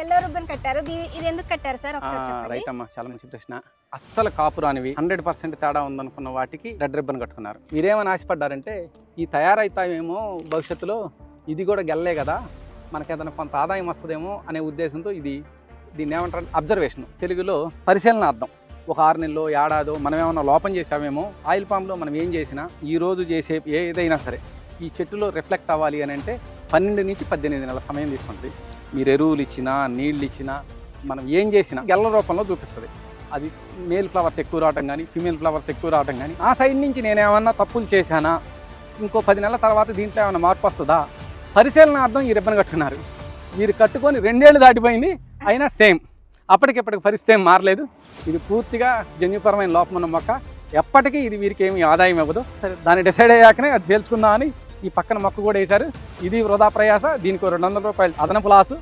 Yellow ribbon కట్టారు. ఇది ఎందుకు కట్టారు సార్? రైట్ అమ్మా చాలా మంచి ప్రశ్న. అస్సలు కాపు రానివి. హండ్రెడ్ పర్సెంట్ తేడా ఉందనుకున్న వాటికి రెడ్ రిబ్బన్ కట్టుకున్నారు. మీరేమని ఆశపడ్డారంటే ఈ తయారైతాయేమో భవిష్యత్తులో ఇది కూడా గెల్లే కదా. మనకి ఏదైనా కొంత ఆదాయం వస్తుందేమో అనే ఉద్దేశంతో ఇది దీన్ని ఏమంటారు? అబ్జర్వేషన్ తెలుగులో పరిశీలన అర్థం. ఒక ఆరు నెలలో ఏడాదో మనం ఏమైనా లోపం చేసామేమో ఆయిల్ పామ్లో మనం ఏం చేసినా ఈ రోజు చేసే ఏదైనా సరే ఈ చెట్టులో రిఫ్లెక్ట్ అవ్వాలి అని అంటే పన్నెండు నుంచి పద్దెనిమిది నెలల సమయం తీసుకుంటుంది. మీరు ఎరువులు ఇచ్చినా నీళ్ళు ఇచ్చినా మనం ఏం చేసినా గెల్ల రూపంలో చూపిస్తుంది. అది మేల్ ఫ్లవర్స్ ఎక్కువ రావటం కానీ ఫీమేల్ ఫ్లవర్స్ ఎక్కువ రావటం కానీ ఆ సైడ్ నుంచి నేనేమన్నా తప్పులు చేశానా? ఇంకో పది నెలల తర్వాత దీంట్లో ఏమైనా మార్పు వస్తుందా? పరిశీలన అర్థం ఈ రిబ్బన్ కట్టుకున్నారు. మీరు కట్టుకొని రెండేళ్ళు దాటిపోయింది అయినా సేమ్ అప్పటికిప్పటికి పరిస్థితి ఏం మారలేదు. ఇది పూర్తిగా జన్యుపరమైన లోపం ఉన్న మొక్క. ఎప్పటికీ ఇది వీరికి ఏమి ఆదాయం ఇవ్వదు. సరే దాన్ని డిసైడ్ అయ్యాకనే అది తేల్చుకుందామని ఈ పక్కన మొక్క కూడా వేశారు. ఇది వృధా ప్రయాస. దీనికి రెండు వందల రూపాయలు అదనపు లాసు.